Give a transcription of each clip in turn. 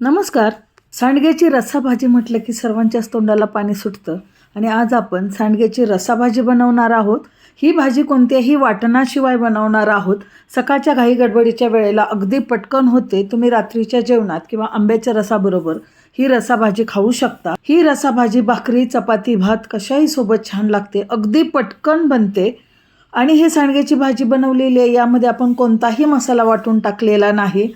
नमस्कार. सांडग्याची रस्साभाजी म्हटलं की सर्वांच्याच तोंडाला पाणी सुटतं. आणि आज आपण सांडग्याची रस्साभाजी बनवणार आहोत. ही भाजी कोणत्याही वाटणाशिवाय बनवणार आहोत. सकाळच्या घाई गडबडीच्या वेळेला अगदी पटकन होते. तुम्ही रात्रीच्या जेवणात किंवा आंब्याच्या रसाबरोबर ही रसाभाजी खाऊ शकता. ही रसाभाजी भाकरी चपाती भात कशाही सोबत छान लागते. अगदी पटकन बनते. आणि हे सांडग्याची भाजी बनवलेली आहे. यामध्ये आपण कोणताही मसाला वाटून टाकलेला नाही.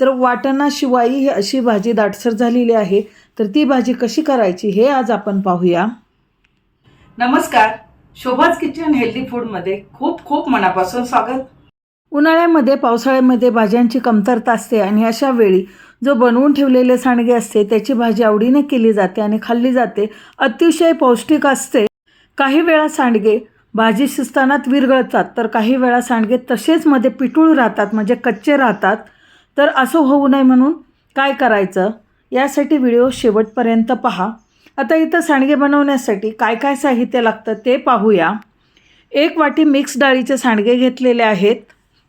तर वाटणाशिवाय ही अशी भाजी दाटसर झालेली आहे. तर ती भाजी कशी करायची हे आज आपण पाहूया. नमस्कार. शोभाज किचन हेल्दी फूडमध्ये खूप खूप मनापासून स्वागत. उन्हाळ्यामध्ये पावसाळ्यामध्ये भाज्यांची कमतरता असते आणि अशा वेळी जो बनवून ठेवलेले सांडगे असते त्याची भाजी आवडीने केली जाते आणि खाल्ली जाते. अतिशय पौष्टिक असते. काही वेळा सांडगे भाजी शिजतानात विरघळतात तर काही वेळा सांडगे तसेच मध्ये पिटूळ राहतात म्हणजे कच्चे राहतात. तर असं होऊ नये म्हणून काय करायचं? यासाठी व्हिडिओ शेवटपर्यंत पहा. आता इथं सांडगे बनवण्यासाठी काय काय साहित्य लागतं ते पाहूया. एक वाटी मिक्स डाळीचे सांडगे घेतलेले आहेत.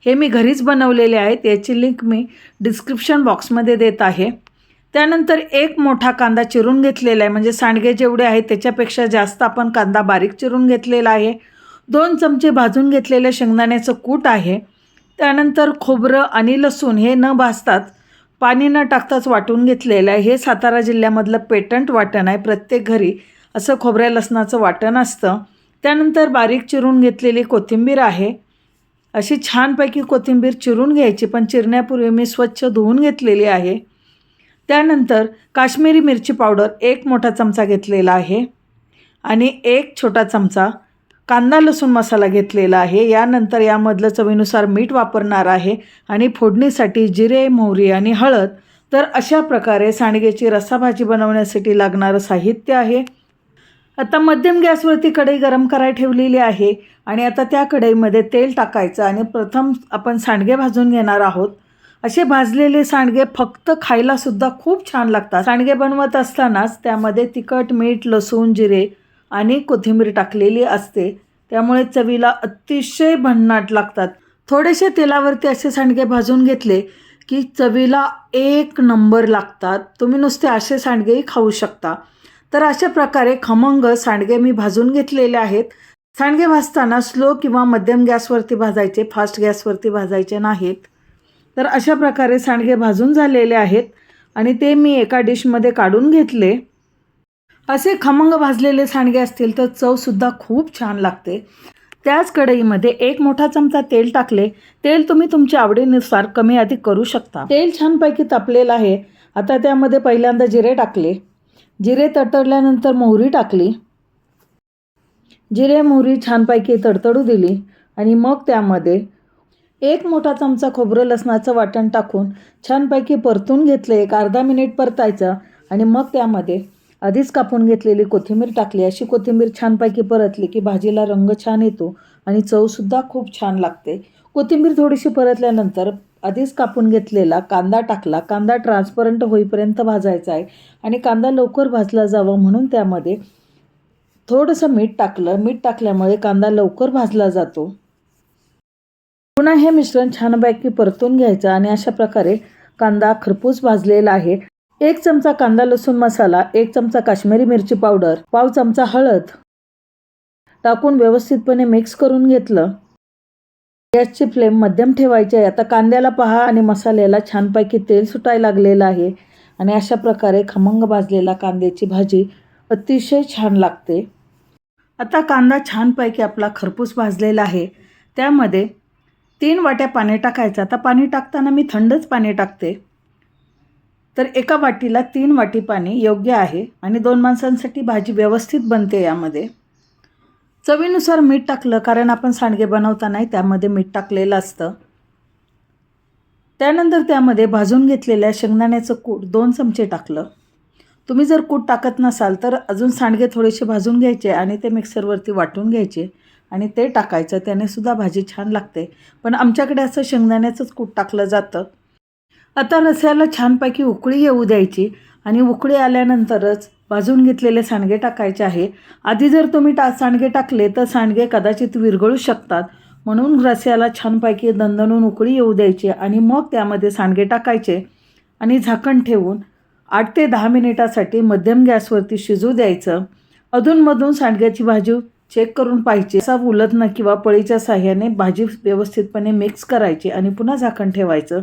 हे मी घरीच बनवलेले आहेत. याची लिंक मी डिस्क्रिप्शन बॉक्समध्ये देत आहे. त्यानंतर एक मोठा कांदा चिरून घेतलेला आहे. म्हणजे सांडगे जेवढे आहेत त्याच्यापेक्षा जास्त आपण कांदा बारीक चिरून घेतलेला आहे. दोन चमचे भाजून घेतलेले शेंगदाण्याचं कूट आहे. त्यानंतर खोबरं आणि लसूण हे न भाजताच पाणी न टाकताच वाटून घेतलेलं आहे. हे सातारा जिल्ह्यामधलं पेटंट वाटण आहे. प्रत्येक घरी असं खोबऱ्या लसणाचं वाटण असतं. त्यानंतर बारीक चिरून घेतलेली कोथिंबीर आहे. अशी छानपैकी कोथिंबीर चिरून घ्यायची पण चिरण्यापूर्वी मी स्वच्छ धुवून घेतलेली आहे. त्यानंतर काश्मीरी मिरची पावडर एक मोठा चमचा घेतलेला आहे. आणि एक छोटा चमचा कांदा लसूण मसाला घेतलेला आहे. यानंतर यामधलं चवीनुसार मीठ वापरणार आहे आणि फोडणीसाठी जिरे मोहरी आणि हळद. तर अशा प्रकारे सांडगेची रस्साभाजी बनवण्यासाठी लागणारं साहित्य आहे. आता मध्यम गॅसवरती कढई गरम करायला ठेवलेली आहे आणि आता त्या कढईमध्ये तेल टाकायचं आणि प्रथम आपण सांडगे भाजून घेणार आहोत. असे भाजलेले सांडगे फक्त खायलासुद्धा खूप छान लागतात. सांडगे बनवत असतानाच त्यामध्ये तिखट मीठ लसूण जिरे आणि कोथिंबीर टाकलेली असते. त्यामुळे चवीला अतिशय भन्नाट लागतात. थोडेसे तेलावरती असे सांडगे भाजून घेतले की चवीला एक नंबर लागतात. तुम्ही नुसते असे सांडगेही खाऊ शकता. तर अशा प्रकारे खमंग सांडगे मी भाजून घेतलेले आहेत. सांडगे भाजताना स्लो किंवा मध्यम गॅसवरती भाजायचे फास्ट गॅसवरती भाजायचे नाहीत. तर अशा प्रकारे सांडगे भाजून झालेले आहेत आणि ते मी एका डिशमध्ये काढून घेतले. असे खमंग भाजलेले सांडगे असतील तर चवसुद्धा खूप छान लागते. त्याच कढईमध्ये एक मोठा चमचा तेल टाकले. तेल तुम्ही तुमच्या आवडीनुसार कमी अधिक करू शकता. तेल छानपैकी तापलेलं आहे. आता त्यामध्ये पहिल्यांदा जिरे टाकले. जिरे तडतडल्यानंतर मोहरी टाकली. जिरे मोहरी छानपैकी तडतडू दिली आणि मग त्यामध्ये एक मोठा चमचा खोबरं लसणाचं वाटण टाकून छानपैकी परतून घेतलं. एक अर्धा मिनिट परतायचं आणि मग त्यामध्ये आधीच कापून घेतलेली कोथिंबीर टाकली. अशी कोथिंबीर छानपैकी परतली की भाजीला रंग छान येतो आणि चवसुद्धा खूप छान लागते. कोथिंबीर थोडीशी परतल्यानंतर आधीच कापून घेतलेला कांदा टाकला. कांदा ट्रान्सपरंट होईपर्यंत भाजायचा आहे आणि कांदा लवकर भाजला जावा म्हणून त्यामध्ये थोडंसं मीठ टाकलं. मीठ टाकल्यामुळे कांदा लवकर भाजला जातो. पुन्हा हे मिश्रण छानपैकी परतून घ्यायचं आणि अशा प्रकारे कांदा खरपूस भाजलेला आहे. एक चमचा कांदा लसूण मसाला एक चमचा काश्मीरी मिरची पावडर पाव चमचा हळद. टाकून व्यवस्थितपणे मिक्स करून घेतलं. गॅसची फ्लेम मध्यम ठेवायची आहे. आता कांद्याला पहा आणि मसाल्याला छानपैकी तेल सुटायला लागलेलं आहे आणि अशा प्रकारे खमंग भाजलेला कांद्याची भाजी अतिशय छान लागते. आता कांदा छानपैकी आपला खरपूस भाजलेला आहे. त्यामध्ये तीन वाट्या पाणी टाकायचं. आता पाणी टाकताना मी थंडच पाणी टाकते. तर एका वाटीला तीन वाटी पाणी योग्य आहे आणि दोन माणसांसाठी भाजी व्यवस्थित बनते यामध्ये. चवीनुसार मीठ टाकलं कारण आपण सांडगे बनवतानाही त्यामध्ये मीठ टाकलेलं असतं. त्यानंतर त्यामध्ये भाजून घेतलेल्या शेंगदाण्याचं कूट दोन चमचे टाकलं. तुम्ही जर कूट टाकत नसाल तर अजून सांडगे थोडेसे भाजून घ्यायचे आणि ते मिक्सरवरती वाटून घ्यायचे आणि ते टाकायचं त्याने सुद्धा भाजी छान लागते. पण आमच्याकडे असं शेंगदाण्याचंच कूट टाकलं जातं. आता रस्याला छानपैकी उकळी येऊ द्यायची आणि उकळी आल्यानंतरच भाजून घेतलेले सांडगे टाकायचे आहे. आधी जर तुम्ही टा सांडगे टाकले तर सांडगे कदाचित विरघळू शकतात. म्हणून रस्याला छानपैकी दणदणून उकळी येऊ द्यायची आणि मग त्यामध्ये सांडगे टाकायचे आणि झाकण ठेवून आठ ते दहा मिनिटासाठी मध्यम गॅसवरती शिजू द्यायचं. अधूनमधून सांडग्याची भाजी चेक करून पाहिजे. असा उलटणं किंवा पळीच्या साह्याने भाजी व्यवस्थितपणे मिक्स करायची आणि पुन्हा झाकण ठेवायचं.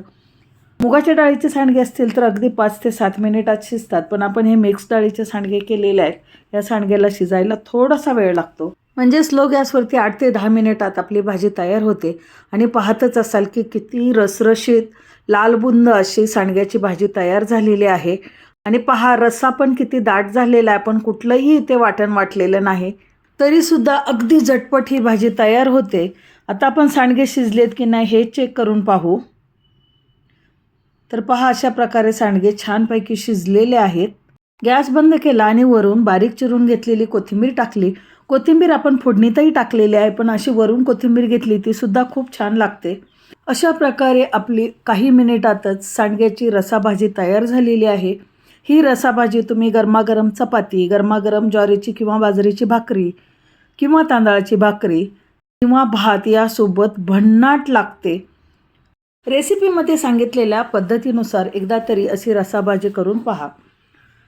मुगाच्या डाळीचे सांडगे असतील तर अगदी पाच ते सात मिनिटात शिजतात पण आपण हे मिक्स डाळीचे सांडगे केलेले आहेत या सांडग्याला शिजायला थोडासा वेळ लागतो. म्हणजे स्लो गॅसवरती आठ ते दहा मिनिटात आपली भाजी तयार होते आणि पाहतच असाल की किती रसरशीत लालबुंद अशी सांडग्याची भाजी तयार झालेली आहे. आणि पहा रस्सा पण किती दाट झालेला आहे पण कुठलंही इथे वाटण वाटलेलं नाही. तरीसुद्धा अगदी झटपट ही भाजी तयार होते. आता आपण सांडगे शिजलेत की नाही हे चेक करून पाहू. तर पहा अशा प्रकारे सांडगे छानपैकी शिजलेले आहेत. गॅस बंद केला आणि वरून बारीक चिरून घेतलेली कोथिंबीर टाकली. कोथिंबीर आपण फोडणीतही टाकलेली आहे पण अशी वरून कोथिंबीर घेतली ती सुद्धा खूप छान लागते. अशा प्रकारे आपली काही मिनिटातच सांडग्याची रसाभाजी तयार झालेली आहे. ही रसाभाजी तुम्ही गरमागरम चपाती गरमागरम ज्वारीची किंवा बाजरीची भाकरी किंवा तांदळाची भाकरी किंवा भात यासोबत भन्नाट लागते. रेसिपीमध्ये सांगितलेल्या पद्धतीनुसार एकदा तरी अशी रसाभाजी करून पहा.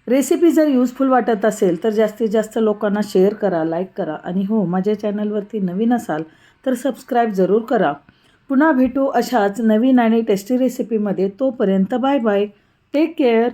रेसिपी जर यूजफुल वाटत असेल तर जास्तीत जास्त लोकांना शेअर करा लाईक करा आणि हो माझ्या चॅनलवरती नवीन असाल तर सबस्क्राईब जरूर करा. पुन्हा भेटू अशाच नवीन आणि टेस्टी रेसिपीमध्ये तोपर्यंत बाय बाय टेक केअर